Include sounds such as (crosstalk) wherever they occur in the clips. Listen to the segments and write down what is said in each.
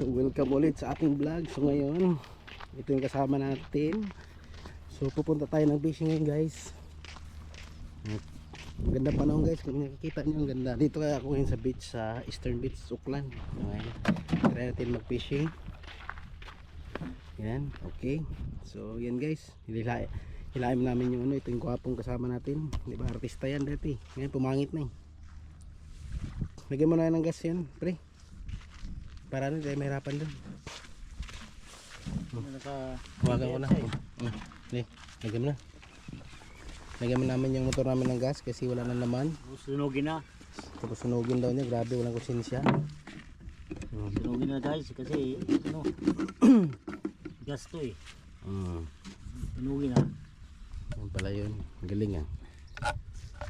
So welcome ulit sa ating vlog. So ngayon, ito yung kasama natin. So pupunta tayo ng fishing ngayon guys. At Ang ganda panahon guys, kung nakikita nyo ang ganda. Dito kaya ako ngayon sa beach, sa Eastern Beach, Uklan. Okay. Try natin mag fishing. Yan, okay. So yan guys, hilaim namin yung ano, ito yung gwapong kasama natin. Di ba artista yan dati. Ngayon pumangit na eh. Lagyan mo na ng gas yan, pre. Para ano, dahil mahirapan dun. Naka, Huwagan ko na. Oh. Hindi, lagyan mo na. Lagyan mo namin yung motor namin ng gas kasi wala na naman. sunugin na. Tapos sunugin daw niya, grabe walang konsensya. Hmm. Sunugin na guys kasi ano, (clears throat) gas to eh. Mm. Sunugin na. Yan pala yun. Ang Galing ah.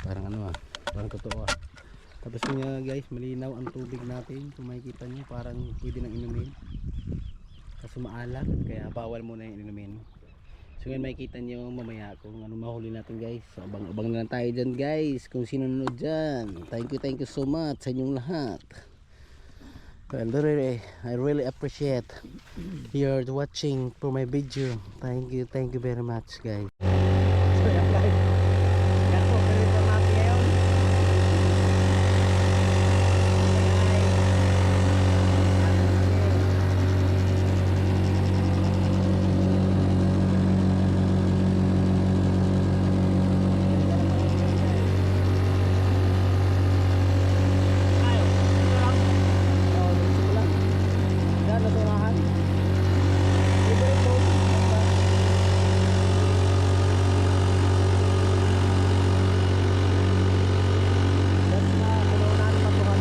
Parang ano ah. Parang totoo ah. Tapos nga guys, malinaw ang tubig natin. Kung makikita nyo, parang pwede nang inumin. Kaso maalat, kaya bawal muna yung inumin. So ngayon makikita nyo mamaya kung ano mahuli natin guys. So abang-abang na lang tayo dyan guys. Kung sino nanonood dyan. Thank you, thank you so much sa inyong lahat. Well, really, I really appreciate your watching for my video. Thank you, thank you very much guys. So yan guys. Yan po, ganito natin ngayon. Oh, dito ko lang. Yan, naturahan. Libre po. Yes na, kulunan patukan.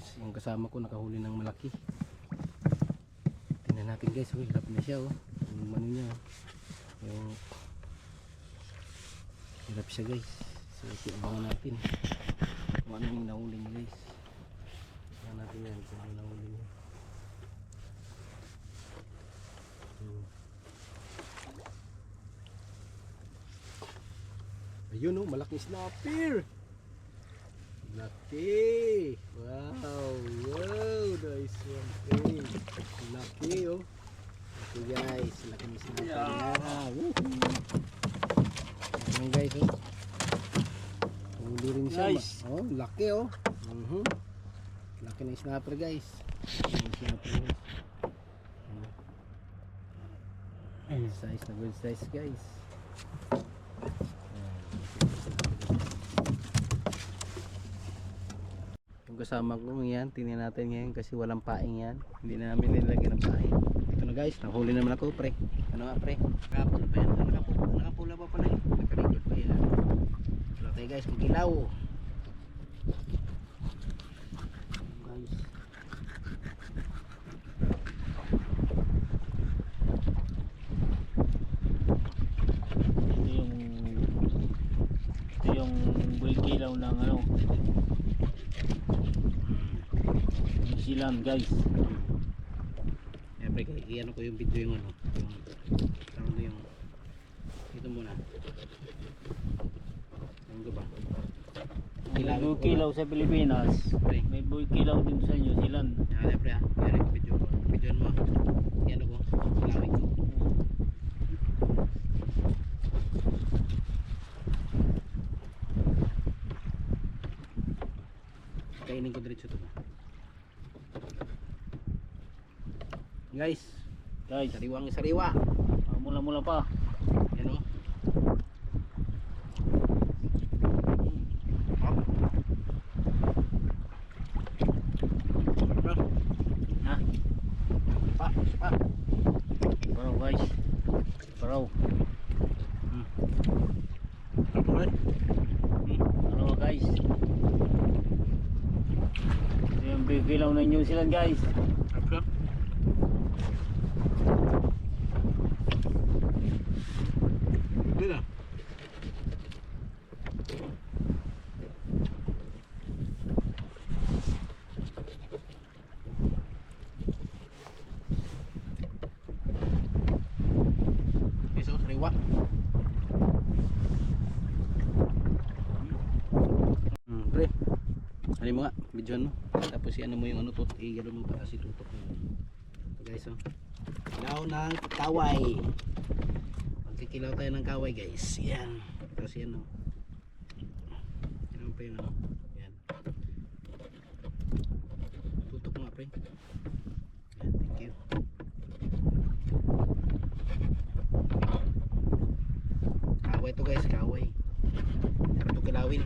Guys, yung kasama ko nakahuli ng malaki. Tingnan natin guys, oh, hirap na siya oh. Yung ano niya. oh. Yung hirap siya guys. So, abangan natin kung ano yung nahuli niya guys. Tingnan natin yan kung ano nahuli niya. Ayun oh, malaking snapper. Laki! Wow! Wow! Nice one! Hey! Laki oh! Laki guys! Laki ng snapper niya! Woohoo! Ayan guys oh! Huli rin siya. Nice. Oh, laki oh! Mhm. Laki ng snapper guys! Yung snapper guys. Good size na good size guys! Yung kasama ko yan, tingnan natin ngayon kasi walang paing yan. Hindi na namin nilagyan ng paing. Ito na guys, nahuli naman ako pre. Ano nga pre? Nakapot pa yan, nakapot, nakapula pa pala eh. Nakarecord pa yan. Tayo guys, kikilaw. Guys. Ito yung ito yung bulkilaw ng ano. Zealand guys. Yan pre, i-ano ko yung video yung ano. Yung, ano yung, ito muna. Yung ba? May bulkilaw sa Pilipinas. May bulkilaw din sa New Zealand. Yan pre ah, yan ko video ko. Video mo. Yan ko, ilawin ko. Kainin ko diretso to. Guys, Guys, sariwang sariwa. ah, mula-mula pa. Yan o. Up. Ha? Pa, pa. Paraw guys. Paraw. Hmm. Apa kan? Paraw guys. Ito yung bulkilaw ng New Zealand guys. Apa? Bila? Besok sariwa. Hmm, pre. Ano Dali mo nga, video mo. Tapos i-ano mo yung ano tut, i-ano mo para si tutok mo. So guys, oh. Kilaw ng kaway. Magkikilaw tayo ng kaway guys. Yan. Tapos yan oh. Yan pa yung ano. Yan. Tutok mo pre. Yan, thank you. Kaway to guys, kaway. Sarap to kilawin.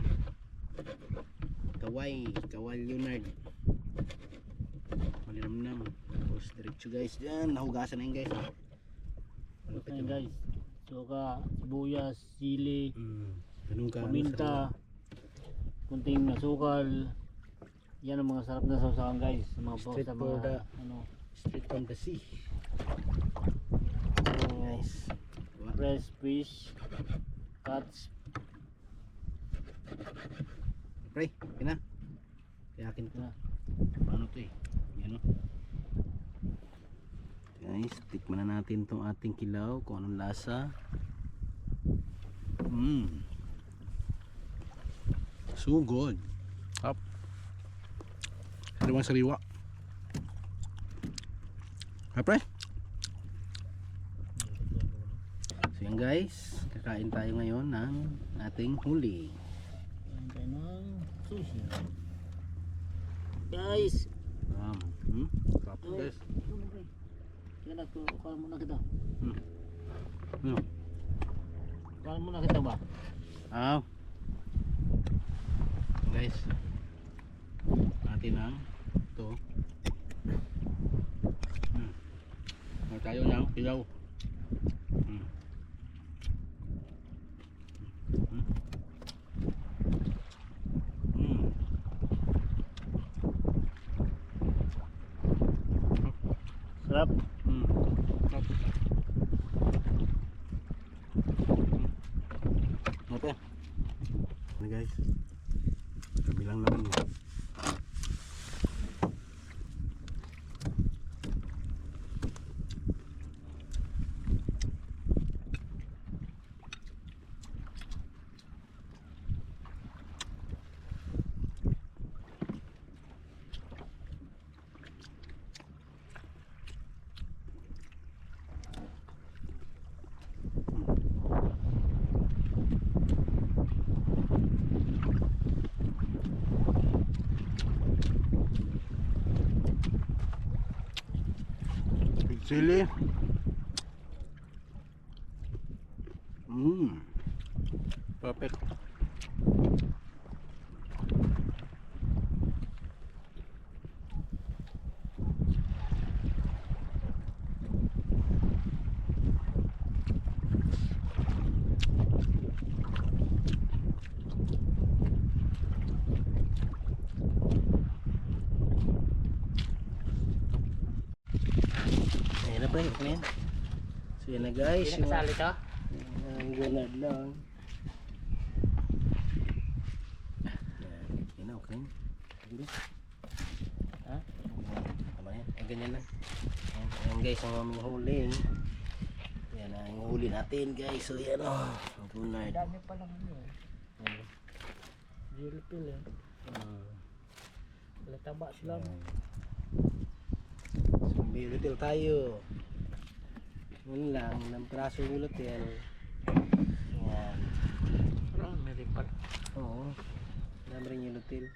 Kaway, kaway Leonard. Malinamnam. Tapos diretso guys dyan. Nahugasan na yun guys. Malapit yun. guys. Suka, sibuyas, sili, Mm. Ganun ka. ano, paminta, kunting asukal. Yan ang mga sarap na sausawan guys. Sa mga Straight sa mga the- ano, Straight from the sea. Ayan guys. Fresh fish, cuts, Pre, yun na. Kayakin ko. na. Paano to eh? Yan o. Guys, tikman na natin tong ating kilaw kung anong lasa. Mmm. So good. Up. Sariwang sariwa. Ha pre? So yan guys, kakain tayo ngayon ng ating huli. Ayan tayo ng sushi. Guys, Um, hmm? Sarap guys. Yan na, kuha muna kita. Hmm. Ano? Kuha muna kita ba? So guys. Atin ang ito. Hmm. Tayo ng pilaw. Hmm. Hmm. Hmm. Sarap. Hmm. Sarap. Apa? Ini guys. Bilang naman mo. Chili. Mmm. Perfect. Na yan. So yan na guys. Hindi nakasali ka? Ang ganad lang. Yan na, okay. Sige. Ha? Tama yan. Ay, ganyan lang. Ayan guys, ang aming huli. Yan ang huli natin guys. So yan o. Ang tunay. Dami pa lang ano. Zero pill eh. Hmm. Wala taba sila. So lutil tayo. Yun lang. Ilang praso yung lutil. Yan. Parang meron pala. Oo. Dami rin yung lutil.